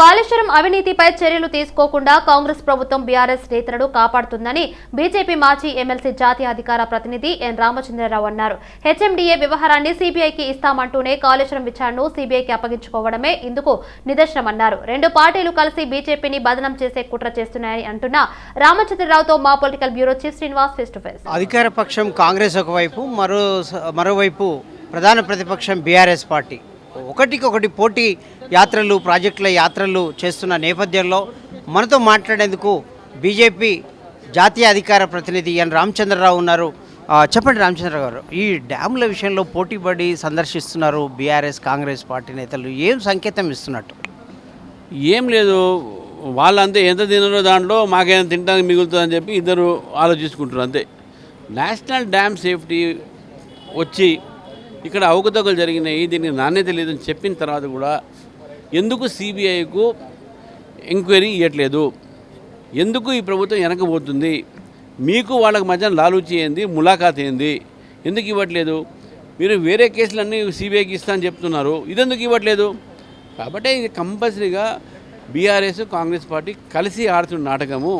కాళేశ్వరం అవినీతిపై చర్యలు తీసుకోకుండా కాంగ్రెస్ ప్రభుత్వం బీఆర్ఎస్ నేతలను కాపాడుతుందని బీజేపీ మాజీ ఎమ్మెల్సీ జాతీయ అధికార ప్రతినిధి ఎన్ రామచంద్రరావు అన్నారు. హెచ్ఎండిఏ వ్యవహారాన్ని సీబీఐకి ఇస్తామంటూనే కాళేశ్వరం విచారణను సీబీఐకి అప్పగించుకోవడమే ఇందుకు నిదర్శనమన్నారు. రెండు పార్టీలు కలిసి బీజేపీని బదనం చేసే కుట్ర చేస్తున్నాయని అంటున్న రామచంద్రరావుతో మా political bureau chief Srinivas face to face. అధికార పక్షం కాంగ్రెస్ ఒకవైపు మరో మరోవైపు ప్రధాన ప్రతిపక్షం బీఆర్ఎస్ పార్టీ. ఒకటికొకటి పోటీ యాత్రలు ప్రాజెక్టుల యాత్రలు చేస్తున్న నేపథ్యంలో మనతో మాట్లాడేందుకు బీజేపీ జాతీయ అధికార ప్రతినిధి ఎన్ రామచంద్రరావు ఉన్నారు. చెప్పండి రామచంద్ర గారు ఈ డ్యాముల విషయంలో పోటీపడి సందర్శిస్తున్నారు బీఆర్ఎస్ కాంగ్రెస్ పార్టీ నేతలు. ఏం సంకేతం ఇస్తున్నట్టు? ఏం లేదు. వాళ్ళంతే ఎంత తినరో దాంట్లో మాకేమైనా తినడానికి మిగులుతుందని చెప్పి ఇద్దరు ఆలోచించుకుంటారు అంతే. నేషనల్ డ్యామ్ సేఫ్టీ వచ్చి ఇక్కడ అవకతవకలు జరిగినాయి దీనికి నాణ్యత లేదని చెప్పిన తర్వాత కూడా ఎందుకు సిబిఐకు ఎంక్వైరీ ఇవ్వట్లేదు ఎందుకు ఈ ప్రభుత్వం వెనకపోతుంది మీకు వాళ్ళకి మధ్య లాలూచి ఏంది ములాఖాత్ ఏంది ఎందుకు ఇవ్వట్లేదు? మీరు వేరే కేసులన్నీ సిబిఐకి ఇస్తా అని చెప్తున్నారు. ఇదెందుకు ఇవ్వట్లేదు? కాబట్టి ఇది కంపల్సరీగా బీఆర్ఎస్ కాంగ్రెస్ పార్టీ కలిసి ఆడుతున్న నాటకము.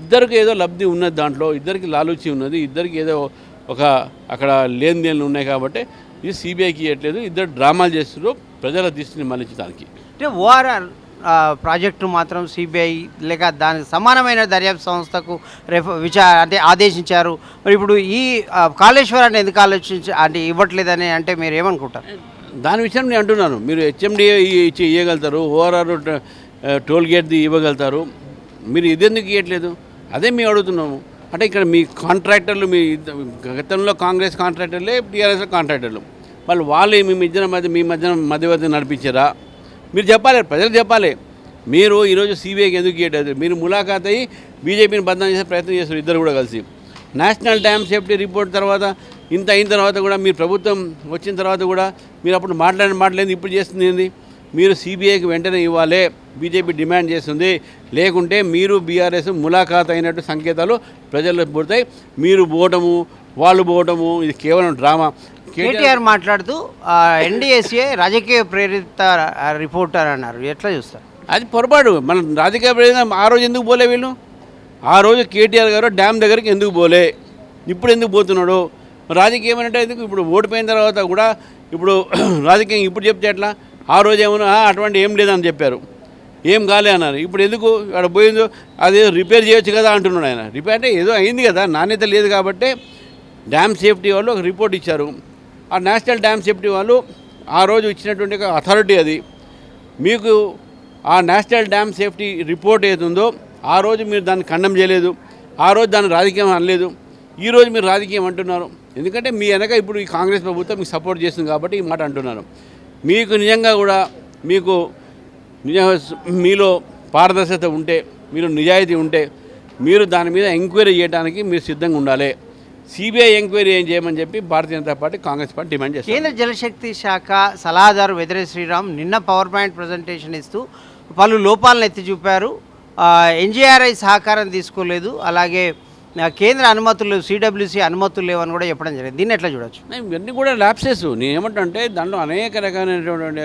ఇద్దరికి ఏదో లబ్ధి ఉన్నది దాంట్లో ఇద్దరికి లాలూచి ఉన్నది ఇద్దరికి ఏదో ఒక అక్కడ లేనిదేళ్ళు ఉన్నాయి కాబట్టి ఇది సిబిఐకి ఇవ్వట్లేదు ఇద్దరు డ్రామాలు చేస్తున్నారు. ప్రజల దృష్టిని మళ్ళించడానికి. అంటే ఓఆర్ఆర్ ప్రాజెక్టు మాత్రం సిబిఐ లేక దానికి సమానమైన దర్యాప్తు సంస్థకు రెఫ విచార అంటే ఆదేశించారు. మరి ఇప్పుడు ఈ కాళేశ్వరాన్ని ఎందుకు ఆలోచించి అంటే ఇవ్వట్లేదని అంటే మీరు ఏమనుకుంటారు? దాని విషయం నేను అంటున్నాను. మీరు హెచ్ఎండిఏ ఇచ్చి ఇవ్వగలుగుతారు ఓఆర్ఆర్ టోల్ గేట్ది ఇవ్వగలుగుతారు. మీరు ఇదెందుకు ఇవ్వట్లేదు అదే మేము అడుగుతున్నాము. అంటే ఇక్కడ మీ కాంట్రాక్టర్లు మీ గతంలో కాంగ్రెస్ కాంట్రాక్టర్లే టీఆర్ఎస్ కాంట్రాక్టర్లు. వాళ్ళు వాళ్ళు మీ మధ్యన మధ్య మీ మధ్యన మధ్యవర్తి నడిపించారా? మీరు చెప్పాలి ప్రజలు చెప్పాలి. మీరు ఈరోజు సిబిఐకి ఎందుకు ఇవ్వట్లేదు మీరు ములాఖాత్ అయ్యి బీజేపీని బదనాం చేసే ప్రయత్నం చేస్తారు ఇద్దరు కూడా కలిసి. నేషనల్ డ్యామ్ సేఫ్టీ రిపోర్ట్ తర్వాత ఇంత అయిన తర్వాత కూడా మీరు ప్రభుత్వం వచ్చిన తర్వాత కూడా మీరు అప్పుడు మాట్లాడిన మాట్లాడింది ఇప్పుడు చేస్తుంది ఏంది? మీరు సిబిఐకి వెంటనే ఇవ్వాలి బీజేపీ డిమాండ్ చేస్తుంది. లేకుంటే మీరు బీఆర్ఎస్ ములాఖాత్ అయినట్టు సంకేతాలు ప్రజల్లో పుడతాయి. మీరు పోవటము వాళ్ళు పోవటము ఇది కేవలం డ్రామా. కేటీఆర్ మాట్లాడుతూ ఎన్డీఎస్ఏ రాజకీయ ప్రేరిత రిపోర్టర్ అన్నారు. ఎట్లా చూస్తారు? అది పొరపాటు. మన రాజకీయ ప్రయోజనం ఆ రోజు ఎందుకు పోలే వీళ్ళు? ఆ రోజు కేటీఆర్ గారు డ్యామ్ దగ్గరికి ఎందుకు పోలే? ఇప్పుడు ఎందుకు పోతున్నాడు? రాజకీయం అంటే ఎందుకు? ఇప్పుడు ఓడిపోయిన తర్వాత కూడా ఇప్పుడు రాజకీయం ఇప్పుడు చెప్తే ఎట్లా? ఆ రోజు ఏమన్నా "ఆ, అటువంటి ఏం లేదని చెప్పారు. ఏం కాలే అన్నారు. ఇప్పుడు ఎందుకు అక్కడ పోయిందో అది రిపేర్ చేయొచ్చు కదా అంటున్నాడు ఆయన. రిపేర్ అంటే ఏదో అయింది కదా నాణ్యత లేదు కాబట్టి డ్యామ్ సేఫ్టీ వాళ్ళు ఒక రిపోర్ట్ ఇచ్చారు. ఆ నేషనల్ డ్యామ్ సేఫ్టీ వాళ్ళు ఆ రోజు ఇచ్చినటువంటి ఒక అథారిటీ అది. మీకు ఆ నేషనల్ డ్యామ్ సేఫ్టీ రిపోర్ట్ ఏదుందో ఆ రోజు మీరు దాన్ని ఖండం చేయలేదు. ఆ రోజు దాన్ని రాజకీయం అనలేదు. ఈరోజు మీరు రాజకీయం అంటున్నారు. ఎందుకంటే మీ వెనక ఇప్పుడు ఈ కాంగ్రెస్ ప్రభుత్వం మీకు సపోర్ట్ చేస్తుంది కాబట్టి ఈ మాట అంటున్నారు. మీకు నిజంగా కూడా మీకు నిజ మీలో పారదర్శకత ఉంటే మీరు నిజాయితీ ఉంటే మీరు దాని మీద ఎంక్వైరీ చేయడానికి మీరు సిద్ధంగా ఉండాలి. సిబిఐ ఎంక్వైరీ ఏం చేయమని చెప్పి Bharatiya Janata party Congress party demand చేస్తారు కేంద్ర జలశక్తి శాఖ సలహాదారు వెదరే శ్రీరామ్ నిన్న పవర్ పాయింట్ ప్రజెంటేషన్ ఇస్తూ పలు లోపాలను ఎత్తి చూపారు. ఎన్జీఆర్ఐ సహకారం తీసుకోలేదు. అలాగే కేంద్ర అనుమతులు సిడబ్ల్యూసి అనుమతులు లేవని కూడా చెప్పడం జరిగింది. దీన్ని ఎట్లా చూడొచ్చు? నేను ఇవన్నీ కూడా ల్యాప్సెస్ నేను ఏమంటే దాంట్లో అనేక రకమైనటువంటి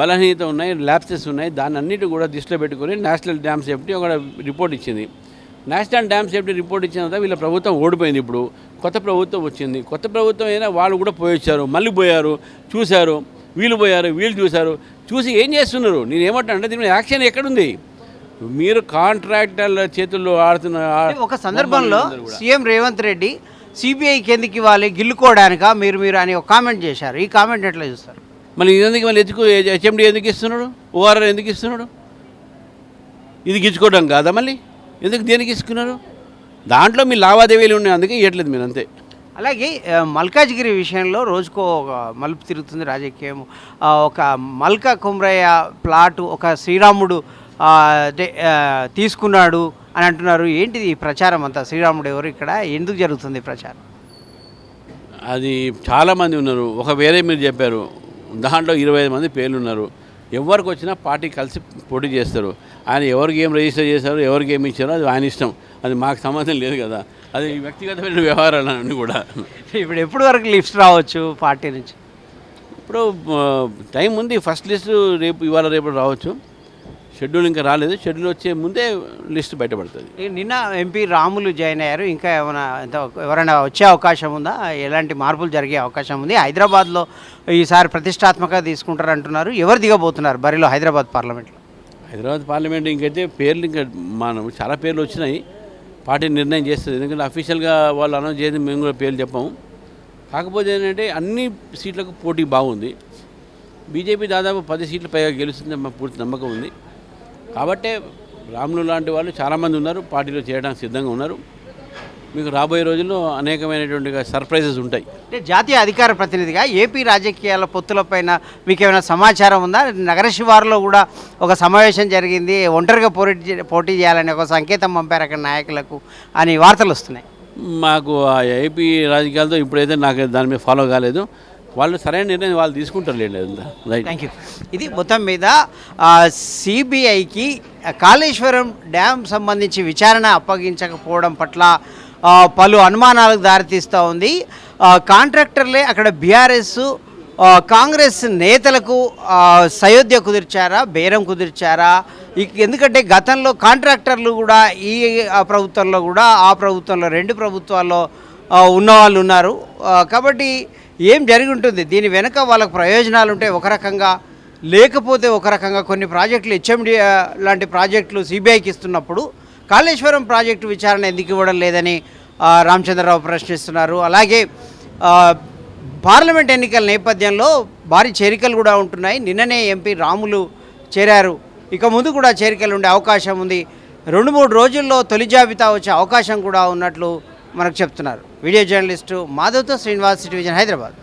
బలహీనత ఉన్నాయి ల్యాప్సెస్ ఉన్నాయి. దాన్ని అన్నిటి కూడా దృష్టిలో పెట్టుకొని నేషనల్ డ్యామ్ సేఫ్టీ ఒక రిపోర్ట్ ఇచ్చింది. నేషనల్ డ్యామ్ సేఫ్టీ రిపోర్ట్ ఇచ్చిన తర్వాత వీళ్ళ ప్రభుత్వం ఓడిపోయింది ఇప్పుడు. కొత్త ప్రభుత్వం వచ్చింది. కొత్త ప్రభుత్వం అయినా వాళ్ళు కూడా పోయొచ్చారు. మళ్ళీ పోయారు చూశారు. వీళ్ళు పోయారు వీళ్ళు చూశారు. చూసి ఏం చేస్తున్నారు? నేను ఏమంటానంటే దీని మీద యాక్షన్ ఎక్కడుంది? మీరు కాంట్రాక్టర్ల చేతుల్లో ఆడుతున్న ఒక సందర్భంలో సీఎం రేవంత్ రెడ్డి సిబిఐకి ఎందుకు ఇవ్వాలి గిల్లుకోవడానికా? మీరు మీరు అని ఒక కామెంట్ చేశారు. ఈ కామెంట్ ఎట్లా చూస్తారు? మళ్ళీ ఎందుకు మళ్ళీ ఎత్తుకు హెచ్ఎండి ఎందుకు ఇస్తున్నాడు? ఓఆర్ఆర్ ఎందుకు ఇస్తున్నాడు? ఇది గిచ్చుకోవడం కాదా మళ్ళీ? ఎందుకు దేనికి ఇస్తున్నారు? దాంట్లో మీ లావాదేవీలు ఉన్నాయి అందుకే ఇవ్వట్లేదు మీరు అంతే. అలాగే మల్కాజ్గిరి విషయంలో రోజుకో ఒక మలుపు తిరుగుతుంది రాజకీయం. ఒక మల్కా కుమ్రయ్య ప్లాటు ఒక శ్రీరాముడు తీసుకున్నాడు అని అంటున్నారు. ఏంటిది ఈ ప్రచారం అంతా? శ్రీరాముడు ఎవరు ఇక్కడ? ఎందుకు జరుగుతుంది ప్రచారం? అది చాలామంది ఉన్నారు. ఒక వేరే మీరు చెప్పారు దాంట్లో ఇరవై ఐదు మంది పేర్లు ఉన్నారు. ఎవరికి వచ్చినా పార్టీ కలిసి పోటీ చేస్తారు. ఆయన ఎవరికి ఏం రిజిస్టర్ చేశారు ఎవరికి ఏమి ఇచ్చారో అది ఆయన ఇష్టం. అది మాకు సంబంధం లేదు కదా. అది వ్యక్తిగతమైన వ్యవహారాలు అన్నీ కూడా. ఇప్పుడు ఎప్పటి వరకు లిస్ట్ రావచ్చు పార్టీ నుంచి? ఇప్పుడు టైం ఉంది. ఫస్ట్ లిస్ట్ రేపు ఇవాళ రేపు రావచ్చు. షెడ్యూల్ ఇంకా రాలేదు. షెడ్యూల్ వచ్చే ముందే లిస్ట్ బయటపడుతుంది. నిన్న ఎంపీ రాములు జాయిన్ అయ్యారు. ఇంకా ఏమైనా ఎవరైనా వచ్చే అవకాశం ఉందా? ఎలాంటి మార్పులు జరిగే అవకాశం ఉంది? హైదరాబాద్లో ఈసారి ప్రతిష్టాత్మకంగా తీసుకుంటారు అంటున్నారు ఎవరు దిగబోతున్నారు బరిలో హైదరాబాద్ పార్లమెంట్లో? హైదరాబాద్ పార్లమెంట్ ఇంకైతే పేర్లు ఇంకా మనం చాలా పేర్లు వచ్చినాయి. పార్టీ నిర్ణయం చేస్తుంది. ఎందుకంటే అఫీషియల్గా వాళ్ళు అనౌన్స్ చేసి మేము కూడా పేర్లు చెప్పాము. కాకపోతే ఏంటంటే అన్ని సీట్లకు పోటీ బాగుంది. బీజేపీ దాదాపు పది సీట్ల పైగా గెలుస్తుందని మాకు పూర్తి నమ్మకం ఉంది. కాబట్టే రాములు లాంటి వాళ్ళు చాలామంది ఉన్నారు పార్టీలో చేరడానికి సిద్ధంగా ఉన్నారు. మీకు రాబోయే రోజుల్లో అనేకమైనటువంటి సర్ప్రైజెస్ ఉంటాయి. అంటే జాతీయ అధికార ప్రతినిధిగా ఏపీ రాజకీయాల పొత్తులపైన మీకు ఏమైనా సమాచారం ఉందా? నగర శివారులో కూడా ఒక సమావేశం జరిగింది ఒంటరిగా పోటీ పోటీ చేయాలని ఒక సంకేతం పంపారు అక్కడ నాయకులకు అని వార్తలు వస్తున్నాయి. మాకు ఏపీ రాజకీయాలతో ఇప్పుడైతే నాకు దాని మీద ఫాలో కాలేదు. వాళ్ళు సరైన నిర్ణయం వాళ్ళు తీసుకుంటారు థ్యాంక్ యూ ఇది మొత్తం మీద సిబిఐకి కాళేశ్వరం డ్యామ్ సంబంధించి విచారణ అప్పగించకపోవడం పట్ల పలు అనుమానాలకు దారితీస్తూ ఉంది. కాంట్రాక్టర్లే అక్కడ బీఆర్ఎస్ కాంగ్రెస్ నేతలకు సయోధ్య కుదిర్చారా బేరం కుదిర్చారా? ఎందుకంటే గతంలో కాంట్రాక్టర్లు కూడా ఈ ప్రభుత్వంలో కూడా ఆ ప్రభుత్వంలో రెండు ప్రభుత్వాల్లో ఉన్నవాళ్ళు ఉన్నారు. కాబట్టి ఏం జరిగి ఉంటుంది? దీని వెనుక వాళ్ళకు ప్రయోజనాలు ఉంటే ఒక రకంగా లేకపోతే ఒక రకంగా కొన్ని ప్రాజెక్టులు హెచ్ఎండి లాంటి ప్రాజెక్టులు సిబిఐకి ఇస్తున్నప్పుడు కాళేశ్వరం ప్రాజెక్టు విచారణ ఎందుకు ఇవ్వడం లేదని రామచంద్రరావు ప్రశ్నిస్తున్నారు. అలాగే పార్లమెంట్ ఎన్నికల నేపథ్యంలో భారీ చేరికలు కూడా ఉంటున్నాయి. నిన్ననే ఎంపీ రాములు చేరారు. ఇక ముందు కూడా చేరికలు ఉండే అవకాశం ఉంది. రెండు మూడు రోజుల్లో తొలి జాబితా వచ్చే అవకాశం కూడా ఉన్నట్లు మనకు చెప్తున్నారు. వీడియో జర్నలిస్టు మాధవ్తో శ్రీనివాస్ సిటివిజన్ హైదరాబాద్.